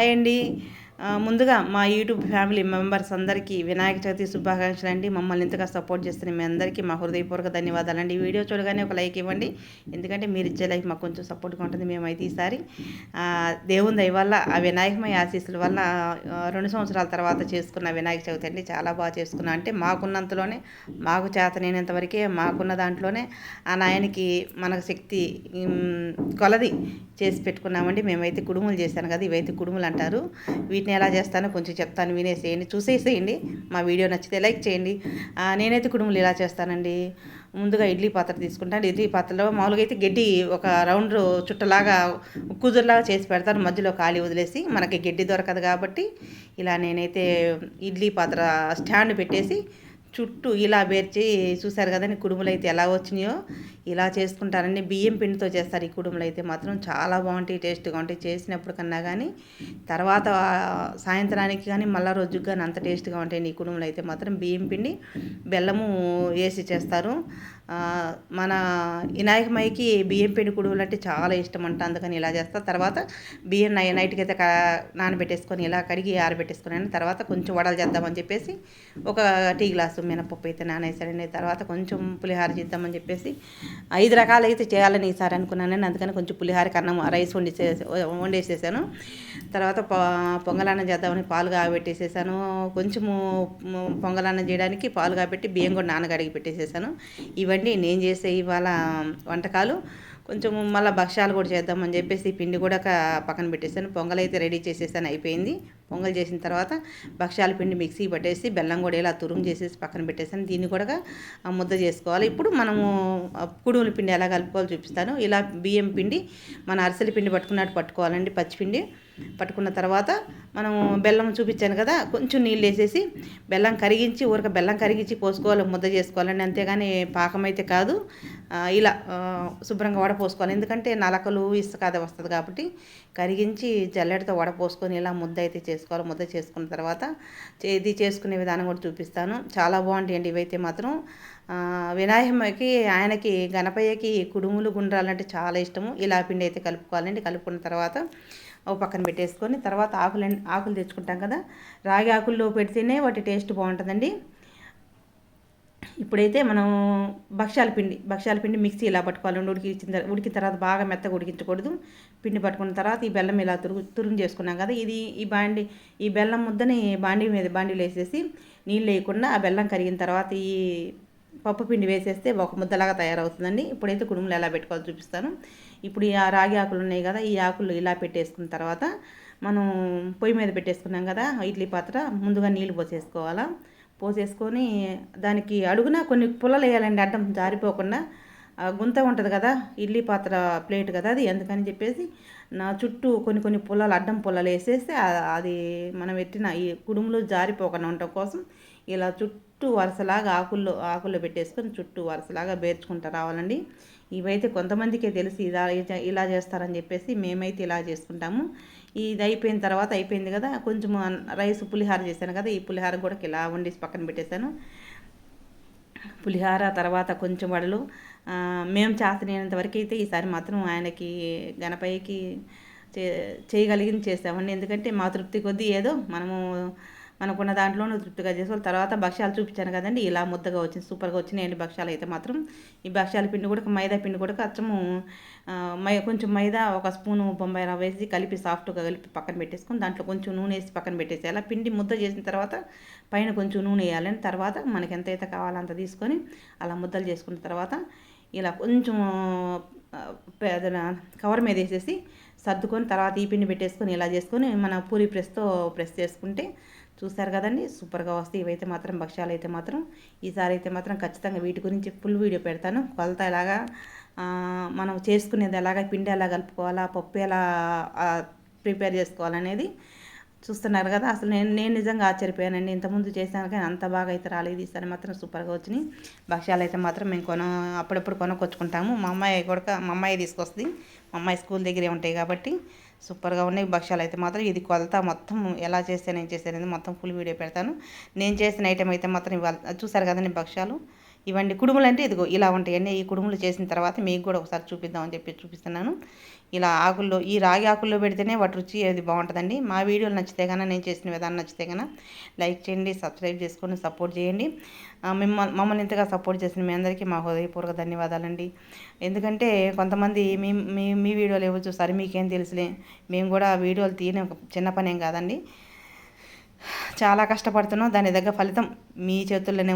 Hi అండి. ముందుగా మా యూట్యూబ్ ఫ్యామిలీ మెంబర్స్ అందరికీ వినాయక చవితి శుభాకాంక్షలు అండి. మమ్మల్ని ఇంతగా సపోర్ట్ చేస్తున్న మీ అందరికీ మా హృదయపూర్వక ధన్యవాదాలు అండి. వీడియో చూడగానే ఒక లైక్ ఇవ్వండి. ఎందుకంటే మీరు ఇచ్చే లైక్ మాకు కొంచెం సపోర్ట్గా ఉంటుంది మేమైతే ఈసారి. దేవుని దయ వల్ల ఆ వినాయకమయ ఆశీస్సుల వల్ల రెండు సంవత్సరాల తర్వాత చేసుకున్న వినాయక చవితి అండి. చాలా బాగా చేసుకున్నా. అంటే మాకున్నంతలోనే మాకు చేతనైనంతవరకే మాకున్న దాంట్లోనే ఆ నాయనికి మనకు శక్తి కొలది చేసి పెట్టుకున్నామండి. మేమైతే కుడుములు చేశాను కదా ఇవైతే కుడుములు అంటారు. వీటిని ఎలా చేస్తానో కొంచెం చెప్తాను వినేసేయండి చూసేసేయండి. మా వీడియో నచ్చితే లైక్ చేయండి. నేనైతే కుడుములు ఇలా చేస్తానండి. ముందుగా ఇడ్లీ పాత్ర తీసుకుంటాను ఇడ్లీ పాత్రలో మామూలుగా అయితే గడ్డి ఒక రౌండ్ చుట్టలాగా కుదురులాగా చేసి పెడతాను. మధ్యలో ఖాళీ వదిలేసి మనకి గడ్డి దొరకదు కాబట్టి ఇలా నేనైతే ఇడ్లీ పాత్ర స్టాండ్ పెట్టేసి చుట్టూ ఇలా బేర్చి చూసారు కదండి కుడుములు అయితే ఎలా వచ్చినాయో ఇలా చేసుకుంటారండి బియ్యం పిండితో చేస్తారు ఈ కుడుములు అయితే మాత్రం. చాలా బాగుంటాయి టేస్ట్గా ఉంటాయి. చేసినప్పుడు కన్నా కానీ తర్వాత సాయంత్రానికి కానీ మళ్ళా రోజుకి కానీ అంత టేస్ట్గా ఉంటాయి. ఈ కుడుములు అయితే మాత్రం బియ్యం పిండి బెల్లము వేసి చేస్తారు. మన వినాయకమైకి బియ్యం పిండి కుడుములు అంటే చాలా ఇష్టం అంట అందుకని ఇలా చేస్తా. తర్వాత బియ్యం నై నైట్కి అయితే నానబెట్టేసుకొని ఇలా కడిగి ఆరబెట్టేసుకుని తర్వాత కొంచెం వడలు చేద్దామని చెప్పేసి ఒక టీ గ్లాసు మినపప్పు అయితే నానేసాడండి తర్వాత కొంచెం పులిహార చేద్దామని చెప్పేసి ఐదు రకాలు అయితే చేయాలని ఈసారి అనుకున్నాను అందుకని కొంచెం పులిహారకి అన్నం రైస్ వండిసే వండేసేసాను. తర్వాత పొంగలన్నం చేద్దామని పాలు కాబెట్టేసేసాను కొంచెము పొంగలన్నం చేయడానికి పాలు కాబట్టి బియ్యం కూడా నానగడిగి పెట్టేసేసాను. ఇవన్నీ నేను చేసే ఇవాళ వంటకాలు. కొంచెం మళ్ళీ భక్ష్యాలు కూడా చేద్దామని చెప్పేసి పిండి కూడా పక్కన పెట్టేసాను పొంగల్ అయితే రెడీ చేసేసాను అయిపోయింది. పొంగల్ చేసిన తర్వాత భక్ష్యాల పిండి మిక్సీ పట్టేసి బెల్లం కూడా ఇలా తురుము చేసేసి పక్కన పెట్టేసాను దీన్ని కూడా ముద్ద చేసుకోవాలి. ఇప్పుడు మనము కుడుముల పిండి ఎలా కలుపుకోవాలో చూపిస్తాను. ఇలా బియ్యం పిండి మన అరిసెల పిండి పట్టుకున్నట్టు పట్టుకోవాలండి. పచ్చిపిండి పట్టుకున్న తర్వాత మనం బెల్లం చూపించాను కదా కొంచెం నీళ్ళు వేసేసి బెల్లం కరిగించి ఊరక బెల్లం కరిగించి పోసుకోవాలి ముద్ద చేసుకోవాలండి. అంతేగాని పాకం అయితే కాదు. ఇలా శుభ్రంగా వడపోసుకోవాలి ఎందుకంటే నలకలు ఇసుక అది వస్తుంది కాబట్టి కరిగించి జల్లెడతో వడపోసుకొని ఇలా ముద్ద అయితే చేసుకోవాలి. ముద్ద చేసుకున్న తర్వాత ఇది చేసుకునే విధానం కూడా చూపిస్తాను. చాలా బాగుంటాయండి ఇవైతే మాత్రం. వినాయకమ్మకి ఆయనకి గణపయ్యకి కుడుములు గుండ్రాలంటే చాలా ఇష్టము. ఇలా పిండి అయితే కలుపుకోవాలండి. కలుపుకున్న తర్వాత ఓ పక్కన పెట్టేసుకొని తర్వాత ఆకులు ఆకులు తెచ్చుకుంటాం కదా. రాగి ఆకుల్లో పెడితేనే వాటి టేస్ట్ బాగుంటుందండి. ఇప్పుడైతే మనం భక్ష్యాల పిండి భక్ష్యాల పిండి మిక్సీ ఇలా పట్టుకోవాలి? ఉడికించిన ఉడికిన తర్వాత బాగా మెత్తగా ఉడికించకూడదు. పిండి పట్టుకున్న తర్వాత ఈ బెల్లం ఇలా తురుగు తురుగు చేసుకున్నాం కదా ఇది ఈ బాండి ఈ బెల్లం ముద్దని బాండీ మీద బాండీలు వేసేసి నీళ్ళు వేయకుండా ఆ బెల్లం కరిగిన తర్వాత ఈ పప్పు పిండి వేసేస్తే ఒక ముద్దలాగా తయారవుతుందండి. ఇప్పుడైతే కుడుములు ఎలా పెట్టుకోవాలో చూపిస్తాను. ఇప్పుడు ఆ రాగి ఆకులు ఉన్నాయి కదా ఈ ఆకులు ఇలా పెట్టేసుకున్న తర్వాత మనం పొయ్యి మీద పెట్టేసుకున్నాం కదా ఇడ్లీ పాత్ర ముందుగా నీళ్ళు పోసేసుకోవాలా. పోసేసుకొని దానికి అడుగున కొన్ని పుల్లలు వేయాలండి అడ్డం జారిపోకుండా. గుంత ఉంటుంది కదా ఇడ్లీ పాత్ర ప్లేట్ కదా అది ఎందుకని చెప్పేసి నా చుట్టూ కొన్ని కొన్ని పుల్లలు అడ్డం పుల్లలు వేసేస్తే అది మనం పెట్టిన ఈ కుడుములు జారిపోకుండా ఉండటం కోసం ఇలా చుట్టూ వరుసలాగా ఆకుల్లో ఆకుల్లో పెట్టేసుకొని చుట్టూ వరుసలాగా బేర్చుకుంటూ రావాలండి. ఇవైతే కొంతమందికే తెలిసి ఇలా ఇలా చేస్తారని చెప్పేసి మేమైతే ఇలా చేసుకుంటాము. ఇది అయిపోయిన తర్వాత అయిపోయింది కదా కొంచెం రైస్ పులిహార చేశాను కదా ఈ పులిహార కూడా ఇలా వండేసి పక్కన పెట్టేశాను. పులిహార తర్వాత కొంచెం వడలు మేము చేస్తనేంత వరకు అయితే ఈసారి మాత్రం ఆయనకి గణపయ్యకి చే చేయగలిగింది చేసామండి ఎందుకంటే మా తృప్తి కొద్దీ ఏదో మనము మనకున్న దాంట్లోనూ తృప్తిగా చేసుకోవాలి తర్వాత భక్ష్యాలు చూపించాను కదండి. ఇలా ముద్దగా వచ్చింది సూపర్గా వచ్చినాయండి భక్ష్యాలు అయితే మాత్రం ఈ భక్ష్యాల పిండి కూడా మైదా పిండి కూడా అచ్చము మై కొంచెం మైదా ఒక స్పూను బొంబాయి రవ్వ వేసి కలిపి సాఫ్ట్గా కలిపి పక్కన పెట్టేసుకొని దాంట్లో కొంచెం నూనె వేసి పక్కన పెట్టేసేయాలి. పిండి ముద్ద చేసిన తర్వాత పైన కొంచెం నూనె వేయాలని తర్వాత మనకి ఎంతైతే కావాలో అంత తీసుకొని అలా ముద్దలు చేసుకున్న తర్వాత ఇలా కొంచెం కవర్ మీద వేసేసి సర్దుకొని తర్వాత ఈ పిండి పెట్టేసుకొని ఇలా చేసుకొని మన పూరి ప్రెస్తో ప్రెస్ చేసుకుంటే చూస్తారు కదండి. సూపర్గా వస్తాయి. ఇవైతే మాత్రం భక్ష్యాలు అయితే మాత్రం. ఈసారి అయితే మాత్రం ఖచ్చితంగా వీటి గురించి ఫుల్ వీడియో పెడతాను. కొలత ఎలాగా మనం చేసుకునేది ఎలాగా పిండి ఎలా కలుపుకోవాలా పప్పు ఎలా ప్రిపేర్ చేసుకోవాలనేది చూస్తున్నారు కదా. అసలు నేను నేను నిజంగా ఆశ్చర్యపోయానండి. ఇంతకుముందు చేశాను కానీ అంత బాగా అయితే రాలేదు. ఈసారి మాత్రం సూపర్గా వచ్చినాయి. భక్ష్యాలు అయితే మాత్రం మేము కొన అప్పుడప్పుడు కొనుక్కొచ్చుకుంటాము. మా అమ్మాయి కూడా మా అమ్మాయి తీసుకొస్తుంది. మా అమ్మాయి స్కూల్ దగ్గరే ఉంటాయి కాబట్టి సూపర్గా ఉన్నాయి. భక్ష్యాలు అయితే మాత్రం ఇది కొలత మొత్తం ఎలా చేస్తే నేను చేసేది మొత్తం ఫుల్ వీడియో పెడతాను. నేను చేసిన ఐటెం అయితే మాత్రం ఇవాళ చూసారు కదండి భక్ష్యాలు. ఇవన్నీ కుడుములు అంటే ఇదిగో ఇలా ఉంటాయండి ఈ కుడుములు చేసిన తర్వాత మీకు కూడా ఒకసారి చూపిద్దామని చెప్పి చూపిస్తున్నాను. ఇలా ఆకుల్లో ఈ రాగి ఆకుల్లో పెడితేనే వాటి రుచి అది బాగుంటుందండి. మా వీడియోలు నచ్చితే కన్నా నేను చేసిన విధానం నచ్చితే కన్నా లైక్ చేయండి సబ్స్క్రైబ్ చేసుకొని సపోర్ట్ చేయండి. మిమ్మల్ని మమ్మల్ని ఇంతగా సపోర్ట్ చేసిన మీ అందరికీ మా హృదయపూర్వక ధన్యవాదాలండి. ఎందుకంటే కొంతమంది మీ మీ మీ వీడియోలు ఏవో చూసారు మీకేం తెలుసులే. మేము కూడా వీడియోలు తీయని చిన్న పనేం కాదండి. చాలా కష్టపడుతున్నాం. దాని దగ్గర ఫలితం మీ చేతుల్లోనే